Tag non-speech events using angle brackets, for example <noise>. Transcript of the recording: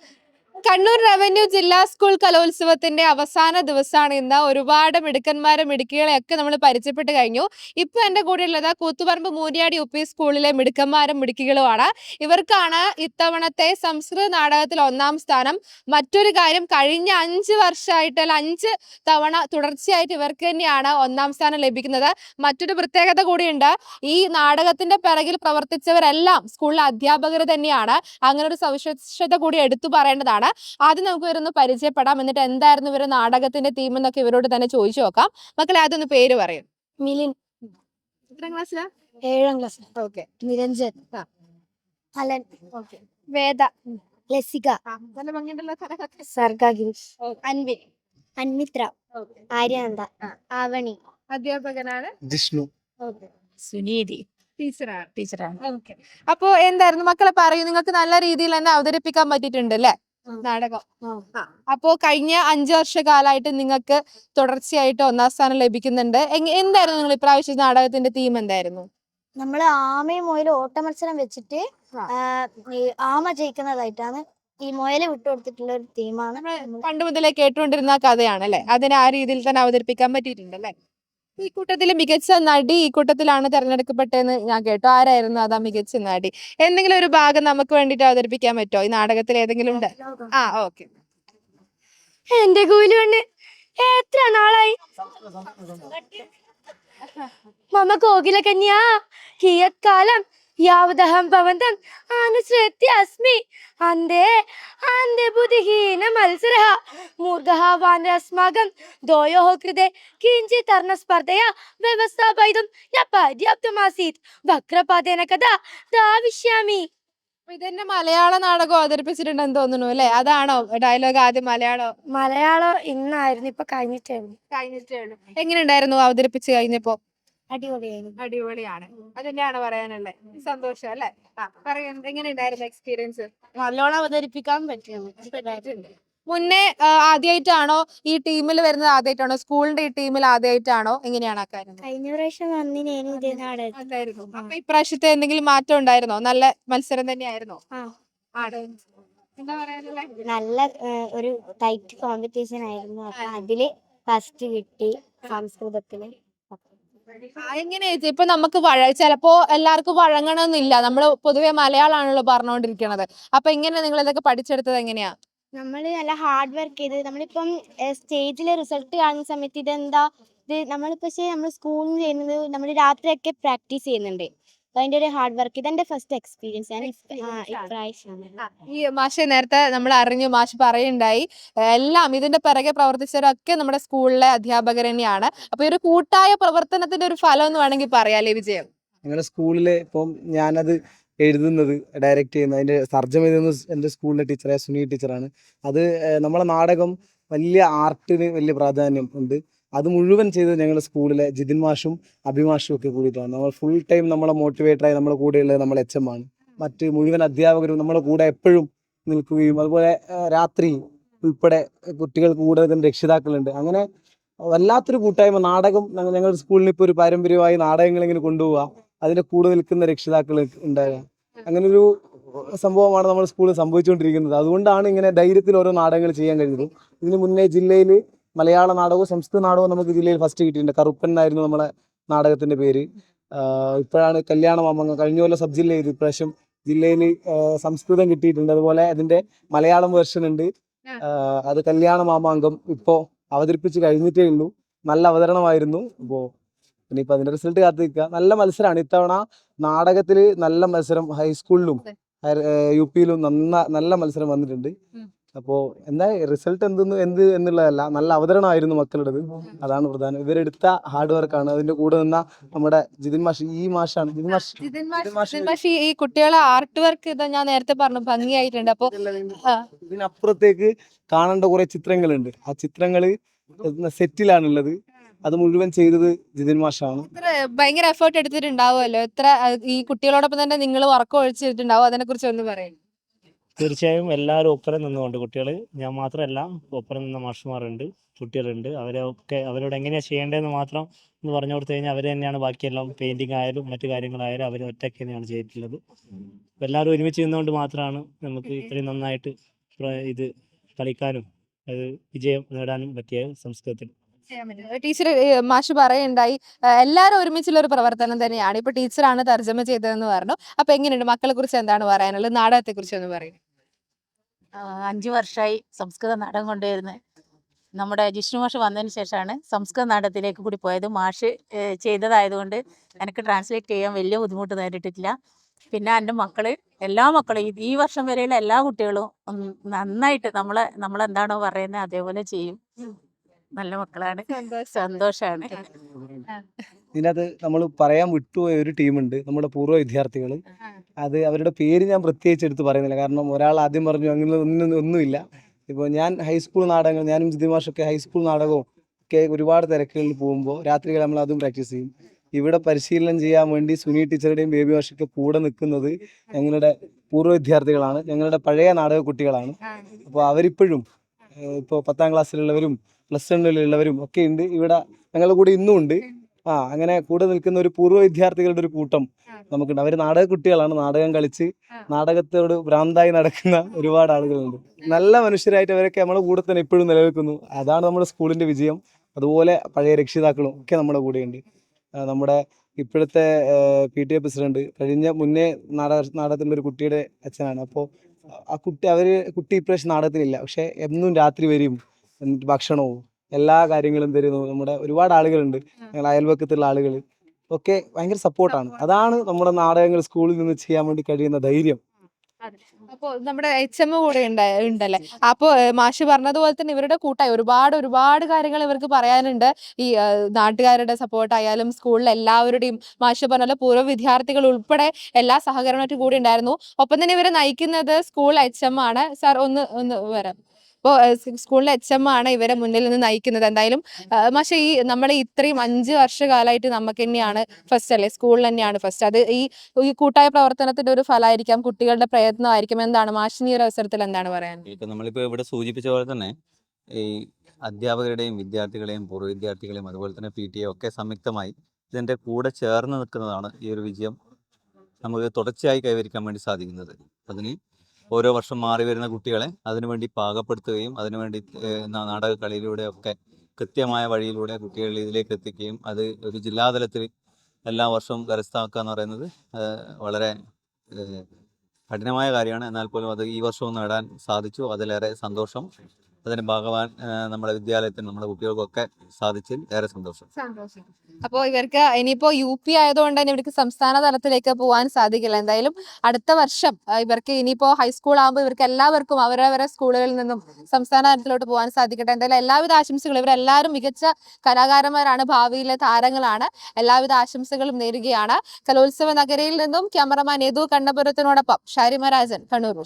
Yeah. <laughs> Kannur revenue ജില്ലാ school കലോത്സവത്തിന്റെ അവസാന ദിവസമാണ് ഇന്ന്. ഒരുപാട് മിടുക്കന്മാരും മിടുക്കികളെ ഒക്കെ നമ്മൾ പരിചയപ്പെട്ട് കഴിഞ്ഞു. ഇപ്പൊ എന്റെ കൂടെ ഉള്ളത് കൂത്തുപറമ്പ് മൂര്യാടി യു സ്കൂളിലെ മിടുക്കന്മാരും മിടുക്കികളുമാണ്. ഇവർക്കാണ് ഇത്തവണത്തെ സംസ്കൃത നാടകത്തിൽ ഒന്നാം സ്ഥാനം. മറ്റൊരു കാര്യം കഴിഞ്ഞ അഞ്ച് വർഷമായിട്ട് അല്ല അഞ്ച് തവണ തുടർച്ചയായിട്ട് ഇവർക്ക് തന്നെയാണ് ഒന്നാം സ്ഥാനം ലഭിക്കുന്നത്. മറ്റൊരു പ്രത്യേകത കൂടിയുണ്ട് ഈ നാടകത്തിന്റെ പിറകിൽ പ്രവർത്തിച്ചവരെല്ലാം സ്കൂളിലെ അധ്യാപകർ തന്നെയാണ്. അങ്ങനെ ഒരു സവിശേഷത കൂടി എടുത്തു പറയേണ്ടതാണ്. ആദ്യം നമുക്ക് ഇവരൊന്ന് പരിചയപ്പെടാം. എന്നിട്ട് എന്തായിരുന്നു ഇവരുടെ നാടകത്തിന്റെ തീം എന്നൊക്കെ ഇവരോട് തന്നെ ചോദിച്ചു നോക്കാം. മക്കളെ ഒന്ന് പേര് പറയും. മിലിൻ. എത്രാം ക്ലാസ്സിലാ ഏഴാം class okay Niranjan. Alan okay Veda. Lasika. നല്ല ഭംഗിയുണ്ടല്ലോ. അൻവിൻ. അൻമിത്ര. ആര്യാനന്ദ. ആവണി. അധ്യാപകനാണ്? ജിഷ്ണു. സുനീതി. ടീച്ചറാണ്. ടീച്ചറാണ്. ഓക്കെ അപ്പോ എന്തായിരുന്നു? മക്കളെ പറയൂ. നിങ്ങൾക്ക് നല്ല രീതിയിൽ തന്നെ അവതരിപ്പിക്കാൻ പറ്റിയിട്ടുണ്ട് അല്ലേ. നാടകം. അപ്പോ കഴിഞ്ഞ അഞ്ചു വർഷകാലമായിട്ട് നിങ്ങൾക്ക് തുടർച്ചയായിട്ട് ഒന്നാം സ്ഥാനം ലഭിക്കുന്നുണ്ട്. എന്തായിരുന്നു നിങ്ങൾ ഇപ്രാവശ്യം നാടകത്തിന്റെ തീം എന്തായിരുന്നു? നമ്മൾ ആമയും മുയലും ഓട്ട മത്സരം വെച്ചിട്ട് ആമ ജയിക്കുന്നതായിട്ടാണ് ഈ മുയൽ വിട്ടുകൊടുത്തിട്ടുള്ള ഒരു തീമാണ് പണ്ട് മുതലേ കേട്ടുകൊണ്ടിരുന്ന കഥയാണ് അല്ലെ അതിനെ ആ രീതിയിൽ തന്നെ അവതരിപ്പിക്കാൻ പറ്റിയിട്ടുണ്ട് അല്ലെ ഈ കൂട്ടത്തിൽ മികച്ച നടി ഈ കൂട്ടത്തിലാണ് തെരഞ്ഞെടുക്കപ്പെട്ടതെന്ന് ഞാൻ കേട്ടു. ആരായിരുന്നു അതാ മികച്ച നടി? എന്തെങ്കിലും ഒരു ഭാഗം നമുക്ക് വേണ്ടിട്ട് അവതരിപ്പിക്കാൻ പറ്റുമോ ഈ നാടകത്തിൽ ഏതെങ്കിലും ഉണ്ട്? ആ ഓക്കെ. എന്റെ കൂലുണ്ട് എത്ര നാളായി? മമ്മ കോകില കന്യാ കിയത്കാലം യാവദഹം ഭവന്തം അനുസൃത്യ അസ്മി. അന്തേ അന്തേ ബുദ്ധിഹീന മത്സര മൂർഖ വാനരസ്മാകം ദ്വയോ കിഞ്ചി തർണ തർണസ്പർദ്ധയാ വ്യവസ്ഥാപയിതും ന പര്യാപ്തമാസീത്. വക്രപാതേന കഥ ദാവിഷ്യാമി ഇതെന്നെ മലയാള നാടകം അവതരിപ്പിച്ചിട്ടുണ്ടെന്ന് തോന്നുന്നു അല്ലേ? അതാണോ ഡയലോഗ് ആദ്യം മലയാളോ? മലയാളോ ഇന്നായിരുന്നു ഇപ്പൊ കഴിഞ്ഞിട്ടേ കഴിഞ്ഞിട്ടേ ഉള്ളൂ. എങ്ങനെയുണ്ടായിരുന്നു അവതരിപ്പിച്ച് കഴിഞ്ഞപ്പോ? അടിപൊളിയായിരുന്നു. അടിപൊളിയാണ്. തന്നെയാണ് പറയാനുള്ളത് സന്തോഷം അല്ലെ? ആ എങ്ങനെ ഉണ്ടായിരുന്നു എക്സ്പീരിയൻസ് നല്ലോണം അവതരിപ്പിക്കാൻ പറ്റും മുന്നേ ആദ്യമായിട്ടാണോ ഈ ടീമിൽ വരുന്നത്? ആദ്യമായിട്ടാണോ സ്കൂളിന്റെ ഈ ടീമിൽ ആദ്യമായിട്ടാണോ എങ്ങനെയാണ് കഴിഞ്ഞ പ്രാവശ്യം അപ്പൊ ഇപ്രാവശ്യത്തെ എന്തെങ്കിലും മാറ്റം ഉണ്ടായിരുന്നോ? നല്ല മത്സരം തന്നെയായിരുന്നോ. ആണ്. നല്ല ഒരു ടൈറ്റ് കോമ്പറ്റീഷൻ ആയിരുന്നു. അപ്പൊ അതിൽ ഫസ്റ്റ് കിട്ടി സംസ്കൃതത്തിൽ. എങ്ങനെയാ ചേച്ചി? ഇപ്പൊ നമുക്ക് വഴ ചിലപ്പോ എല്ലാവർക്കും വഴങ്ങണമെന്നില്ല നമ്മൾ പൊതുവെ മലയാളമാണല്ലോ പറഞ്ഞുകൊണ്ടിരിക്കണത് അപ്പൊ എങ്ങനെയാ നിങ്ങൾ ഇതൊക്കെ പഠിച്ചെടുത്തത് എങ്ങനെയാ? നമ്മൾ നല്ല ഹാർഡ് വർക്ക് ചെയ്ത് നമ്മളിപ്പം സ്റ്റേജിലെ റിസൾട്ട് കാണുന്ന സമയത്ത് ഇതെന്താ? ഇത് നമ്മൾ പക്ഷേ നമ്മൾ സ്കൂളിൽ നിന്ന് ചെയ്യുന്നത് നമ്മൾ രാത്രിയൊക്കെ പ്രാക്ടീസ് ചെയ്യുന്നുണ്ട്. അതിന്റെ ഒരു ഹാർഡ് വർക്ക് ഇതെന്റെ ഫസ്റ്റ് എക്സ്പീരിയൻസ് ഞാൻ. ഇപ്രാവശ്യമാണ് ഈ മാഷെ നേരത്തെ നമ്മൾ അറിഞ്ഞു മാഷ് പറയുണ്ടായി എല്ലാം ഇതിന്റെ പിറകെ പ്രവർത്തിച്ചവരൊക്കെ നമ്മുടെ സ്കൂളിലെ അധ്യാപകർ തന്നെയാണ്. അപ്പൊ ഈ ഒരു കൂട്ടായ പ്രവർത്തനത്തിന്റെ ഒരു ഫലം എന്ന് വേണമെങ്കിൽ പറയാല്ലേ വിജയം? ഞങ്ങളുടെ സ്കൂളിലെ ഇപ്പം ഞാനത് എഴുതുന്നത് ഡയറക്റ്റ് ചെയ്യുന്നത് അതിന്റെ സർജം എഴുതുന്നത് എന്റെ സ്കൂളിലെ ടീച്ചറായ സുനി ടീച്ചറാണ്. അത് നമ്മളെ നാടകം വലിയ ആർട്ടിന് വലിയ പ്രാധാന്യം ഉണ്ട്. അത് മുഴുവൻ ചെയ്തത് ഞങ്ങളുടെ സ്കൂളിലെ ജിതിൻ മാഷും അഭിമാഷും ഒക്കെ കൂടിയിട്ടാണ് നമ്മൾ ഫുൾ ടൈം നമ്മളെ മോട്ടിവേറ്ററായി നമ്മുടെ കൂടെയുള്ളത് നമ്മളെ എച്ച് എം ആണ്. മറ്റ് മുഴുവൻ അധ്യാപകരും നമ്മുടെ കൂടെ എപ്പോഴും നിൽക്കുകയും അതുപോലെ രാത്രി ഉൾപ്പെടെ കുട്ടികൾക്ക് കൂടെ തന്നെ രക്ഷിതാക്കളുണ്ട്. അങ്ങനെ വല്ലാത്തൊരു കൂട്ടായ്മ നാടകം ഞങ്ങ- ഞങ്ങളുടെ സ്കൂളിൽ ഇപ്പോൾ ഒരു പാരമ്പര്യമായി നാടകങ്ങൾ ഇങ്ങനെ കൊണ്ടുപോവുക അതിന്റെ കൂടെ നിൽക്കുന്ന രക്ഷിതാക്കൾ ഉണ്ടാകുക അങ്ങനെ ഒരു സംഭവമാണ് നമ്മുടെ സ്കൂളിൽ സംഭവിച്ചുകൊണ്ടിരിക്കുന്നത്. അതുകൊണ്ടാണ് ഇങ്ങനെ ധൈര്യത്തിൽ ഓരോ നാടകങ്ങൾ ചെയ്യാൻ കഴിഞ്ഞത്. ഇതിന് മുന്നേ ജില്ലയിൽ മലയാള നാടകവും സംസ്കൃത നാടകവും നമുക്ക് ജില്ലയിൽ ഫസ്റ്റ് കിട്ടിയിട്ടുണ്ട്. കറുപ്പൻ എന്നായിരുന്നു നമ്മളെ നാടകത്തിന്റെ പേര്. ഇപ്പോഴാണ് കല്യാണ മാമങ്ങ കഴിഞ്ഞ പോലെ സബ് ജില്ല ചെയ്ത് ഇപ്രാവശ്യം ജില്ലയിൽ സംസ്കൃതം കിട്ടിയിട്ടുണ്ട്. അതുപോലെ അതിന്റെ മലയാളം വേർഷൻ ഉണ്ട്. അത് കല്യാണ മാമാങ്കം ഇപ്പോ അവതരിപ്പിച്ച് കഴിഞ്ഞിട്ടേ ഉള്ളൂ. നല്ല അവതരണമായിരുന്നു. ഇപ്പോ ഇനിയിപ്പോ അതിന്റെ റിസൾട്ട് കാത്തു നിൽക്കുക. നല്ല മത്സരമാണ് ഇത്തവണ നാടകത്തിൽ നല്ല മത്സരം ഹൈസ്കൂളിലും യു പിയിലും നന്ന നല്ല മത്സരം വന്നിട്ടുണ്ട്. ഉം. അപ്പോ എന്താ റിസൾട്ട് എന്തെന്ന് എന്ത് എന്നുള്ളതല്ല നല്ല അവതരണമായിരുന്നു മക്കളുടേത്. അതാണ് പ്രധാനം. ഇവരെടുത്ത ഹാർഡ് വർക്കാണ് അതിന്റെ കൂടെ നിന്ന നമ്മുടെ ജിതിൻ മാഷ് ഈ മാഷാണ്. ജിതിൻ മാഷ്. ജിതിൻ മാഷ്- ഈ- കുട്ടികളെ ആർട്ട് വർക്ക് ഇതാ ഞാൻ നേരത്തെ പറഞ്ഞു ഭംഗിയായിട്ടുണ്ട്. അപ്പോൾ. ഇതിനപ്പുറത്തേക്ക് കാണേണ്ട കുറെ ചിത്രങ്ങളുണ്ട്. ആ ചിത്രങ്ങൾ സെറ്റിലാണുള്ളത്. അത് മുഴുവൻ ചെയ്തത് ജിതിൻ മാഷാണ്. ഭയങ്കര എഫേർട്ട് എടുത്തിട്ടുണ്ടാവുമല്ലോ. എത്ര ഈ കുട്ടികളോടൊപ്പം തന്നെ നിങ്ങൾ വർക്ക് ഒഴിച്ചിട്ടുണ്ടാവും. അതിനെ കുറിച്ച് ഒന്ന് പറയും. തീർച്ചയായും എല്ലാവരും ഒപ്പരം നിന്നുകൊണ്ട് കുട്ടികൾ ഞാൻ മാത്രമല്ല ഒപ്പരം നിന്ന മാഷുമാരുണ്ട് കുട്ടികളുണ്ട്. അവരൊക്കെ അവരോട് എങ്ങനെയാണ് ചെയ്യേണ്ടതെന്ന് മാത്രം എന്ന് പറഞ്ഞു കൊടുത്തു കഴിഞ്ഞാൽ അവർ തന്നെയാണ് ബാക്കിയെല്ലാം പെയിന്റിംഗ് ആയാലും മറ്റു കാര്യങ്ങളായാലും അവർ ഒറ്റയ്ക്ക് തന്നെയാണ് ചെയ്തിട്ടുള്ളത്. എല്ലാവരും ഒരുമിച്ച് നിന്നുകൊണ്ട് മാത്രമാണ് നമുക്ക് ഇത്രയും നന്നായിട്ട് ഇത് കളിക്കാനും അത് വിജയം നേടാനും പറ്റിയ സംസ്കൃതത്തിൽ. ടീച്ചർ മാഷ് പറയുണ്ടായി എല്ലാവരും ഒരുമിച്ചുള്ള ഒരു പ്രവർത്തനം തന്നെയാണ്. ഇപ്പൊ ടീച്ചറാണ് തർജമ ചെയ്തതെന്ന് പറഞ്ഞു. അപ്പൊ എങ്ങനെയുണ്ട്? മക്കളെ കുറിച്ച് എന്താണ് പറയാനുള്ളത്? നാടകത്തെ കുറിച്ച് ഒന്ന് പറയും അഞ്ച് വർഷമായി സംസ്കൃത നാടകം കൊണ്ടുവരുന്നത് നമ്മുടെ ജിഷ്ണു മാഷ് വന്നതിന് ശേഷമാണ് സംസ്കൃത നാടകത്തിലേക്ക് കൂടി പോയത്. മാഷ് ചെയ്തതായതുകൊണ്ട് എനിക്ക് ട്രാൻസ്ലേറ്റ് ചെയ്യാൻ വലിയ ബുദ്ധിമുട്ട് നേരിട്ടിട്ടില്ല. പിന്നെ എന്റെ മക്കൾ എല്ലാ മക്കളും ഈ- ഈ വർഷം വരെയുള്ള എല്ലാ കുട്ടികളും നന്നായിട്ട് നമ്മളെ നമ്മളെന്താണോ പറയുന്നത് അതേപോലെ ചെയ്യും. നല്ല മക്കളാണ്. സന്തോഷാണ്. ഇതിനകത്ത് നമ്മൾ പറയാൻ വിട്ടുപോയ ഒരു ടീമുണ്ട്. നമ്മുടെ പൂർവ വിദ്യാർത്ഥികൾ അത് അവരുടെ പേര് ഞാൻ പ്രത്യേകിച്ച് എടുത്ത് പറയുന്നില്ല. കാരണം ഒരാൾ ആദ്യം പറഞ്ഞു അങ്ങനെ ഒന്നും ഒന്നുമില്ല. ഇപ്പോൾ ഞാൻ ഹൈസ്കൂൾ നാടകങ്ങൾ ഞാനും ജിതിമാഷൊക്കെ ഹൈസ്കൂൾ നാടകവും ഒക്കെ ഒരുപാട് തിരക്കുകളിൽ പോകുമ്പോൾ രാത്രികൾ നമ്മൾ അതും പ്രാക്ടീസ് ചെയ്യും. ഇവിടെ പരിശീലനം ചെയ്യാൻ വേണ്ടി സുനി ടീച്ചറുടെയും ബേബി മാഷൊക്കെ കൂടെ നിൽക്കുന്നത് ഞങ്ങളുടെ പൂർവ വിദ്യാർത്ഥികളാണ്. ഞങ്ങളുടെ പഴയ നാടക കുട്ടികളാണ്. അപ്പോൾ അവരിപ്പോഴും ഇപ്പോൾ പത്താം ക്ലാസ്സിലുള്ളവരും പ്ലസ് വണ്ണിലുള്ളവരും ഒക്കെ ഉണ്ട്. ഇവിടെ ഞങ്ങളുടെ കൂടെ ഇന്നും ഉണ്ട്. ആ അങ്ങനെ കൂടെ നിൽക്കുന്ന ഒരു പൂർവ വിദ്യാർത്ഥികളുടെ ഒരു കൂട്ടം നമുക്കുണ്ട്. അവർ നാടക കുട്ടികളാണ് നാടകം കളിച്ച് നാടകത്തോട് ഭ്രാന്തായി നടക്കുന്ന ഒരുപാട് ആളുകളുണ്ട്. നല്ല മനുഷ്യരായിട്ട് അവരൊക്കെ നമ്മുടെ കൂടെ തന്നെ ഇപ്പോഴും നിലനിൽക്കുന്നു. അതാണ് നമ്മുടെ സ്കൂളിന്റെ വിജയം. അതുപോലെ പഴയ രക്ഷിതാക്കളും ഒക്കെ നമ്മുടെ കൂടെയുണ്ട്. നമ്മുടെ ഇപ്പോഴത്തെ പി ടി എ പ്രസിഡന്റ് കഴിഞ്ഞ മുന്നേ നാടക നാടകത്തിന്റെ ഒരു കുട്ടിയുടെ അച്ഛനാണ്. അപ്പോൾ ആ കുട്ടി അവർ കുട്ടി ഇപ്രാവശ്യം നാടകത്തിലില്ല. പക്ഷെ എന്നും രാത്രി വരും. ഭക്ഷണവും എല്ലാ കാര്യങ്ങളും തരുന്നു. നമ്മുടെ ഒരുപാട് ആളുകളുണ്ട്. ഞങ്ങളുടെ അയൽവക്കത്തുള്ള ആളുകൾ ഒക്കെ ഭയങ്കര സപ്പോർട്ടാണ്. അതാണ് നമ്മുടെ നാടകങ്ങൾ സ്കൂളിൽ നിന്ന് ചെയ്യാൻ വേണ്ടി കഴിയുന്ന ധൈര്യം. അപ്പോ നമ്മുടെ എച്ച് എം കൂടെ ഉണ്ടല്ലേ? അപ്പോ മാഷി പറഞ്ഞതുപോലെ തന്നെ ഇവരുടെ കൂട്ടായി. ഒരുപാട് ഒരുപാട് കാര്യങ്ങൾ ഇവർക്ക് പറയാനുണ്ട്. ഈ നാട്ടുകാരുടെ സപ്പോർട്ട് ആയാലും സ്കൂളിലെ എല്ലാവരുടെയും മാഷി പറഞ്ഞ പോലെ പൂർവ വിദ്യാർത്ഥികൾ ഉൾപ്പെടെ എല്ലാ സഹകരണമായിട്ട് കൂടി ഉണ്ടായിരുന്നു. ഒപ്പം തന്നെ ഇവരെ നയിക്കുന്നത് സ്കൂൾ എച്ച് എം ആണ്. സാർ ഒന്ന് ഒന്ന് വരാം. അപ്പോൾ സ്കൂളിലെ എച്ച് എം ആണ് ഇവരെ മുന്നിൽ നിന്ന് നയിക്കുന്നത്. എന്തായാലും പക്ഷേ ഈ നമ്മൾ ഇത്രയും അഞ്ച് വർഷകാലമായിട്ട് നമുക്ക് തന്നെയാണ് ഫസ്റ്റ് അല്ലേ? സ്കൂളിൽ തന്നെയാണ് ഫസ്റ്റ്. അത് ഈ ഈ കൂട്ടായ പ്രവർത്തനത്തിന്റെ ഒരു ഫലമായിരിക്കാം കുട്ടികളുടെ പ്രയത്നമായിരിക്കും എന്താണ്? മാഷിന് ഈ ഒരു അവസരത്തിൽ എന്താണ് പറയാൻ? ഇപ്പം നമ്മളിപ്പോൾ ഇവിടെ സൂചിപ്പിച്ച പോലെ തന്നെ ഈ അധ്യാപകരുടെയും വിദ്യാർത്ഥികളെയും പൂർവ വിദ്യാർത്ഥികളെയും അതുപോലെ തന്നെ പി ടി എ ഒക്കെ സംയുക്തമായി ഇതിന്റെ കൂടെ ചേർന്ന് നിൽക്കുന്നതാണ് ഈ ഒരു വിജയം നമുക്ക് തുടർച്ചയായി കൈവരിക്കാൻ വേണ്ടി സാധിക്കുന്നത്. അതിന് ഓരോ വർഷം മാറി വരുന്ന കുട്ടികളെ അതിനുവേണ്ടി പാകപ്പെടുത്തുകയും അതിനുവേണ്ടി നാടക കളിയിലൂടെ ഒക്കെ കൃത്യമായ വഴിയിലൂടെ കുട്ടികളെ ഇതിലേക്ക് എത്തിക്കുകയും അത് ഒരു ജില്ലാതലത്തിൽ എല്ലാ വർഷവും കരസ്ഥമാക്കുക എന്ന് പറയുന്നത് വളരെ കഠിനമായ കാര്യമാണ്. എന്നാൽ പോലും അത് ഈ വർഷവും നേടാൻ സാധിച്ചു. അതിലേറെ സന്തോഷം. അതിന് ഭാഗവാൻ നമ്മുടെ വിദ്യാലയത്തിന് നമ്മുടെ കുട്ടികൾക്കൊക്കെ സാധിച്ചിൽ ഏറെ സന്തോഷം. അപ്പോൾ ഇവർക്ക് ഇനിയിപ്പോ യു പി ആയതുകൊണ്ട് തന്നെ ഇവർക്ക് സംസ്ഥാന തലത്തിലേക്ക് പോകാൻ സാധിക്കില്ല. എന്തായാലും അടുത്ത വർഷം ഇവർക്ക് ഇനിയിപ്പോ ഹൈസ്കൂൾ ആകുമ്പോൾ ഇവർക്ക് എല്ലാവർക്കും അവരവരെ സ്കൂളുകളിൽ നിന്നും സംസ്ഥാന തലത്തിലോട്ട് പോകാൻ സാധിക്കട്ടെ. എന്തായാലും എല്ലാവിധ ആശംസകളും. ഇവരെല്ലാവരും മികച്ച കലാകാരന്മാരാണ്. ഭാവിയിലെ താരങ്ങളാണ്. എല്ലാവിധ ആശംസകളും നേരുകയാണ്. കലോത്സവ നഗരയിൽ നിന്നും ക്യാമറമാൻ യദു കണ്ണപുരത്തിനോടൊപ്പം ഷാരിമരാജൻ കണ്ണൂർ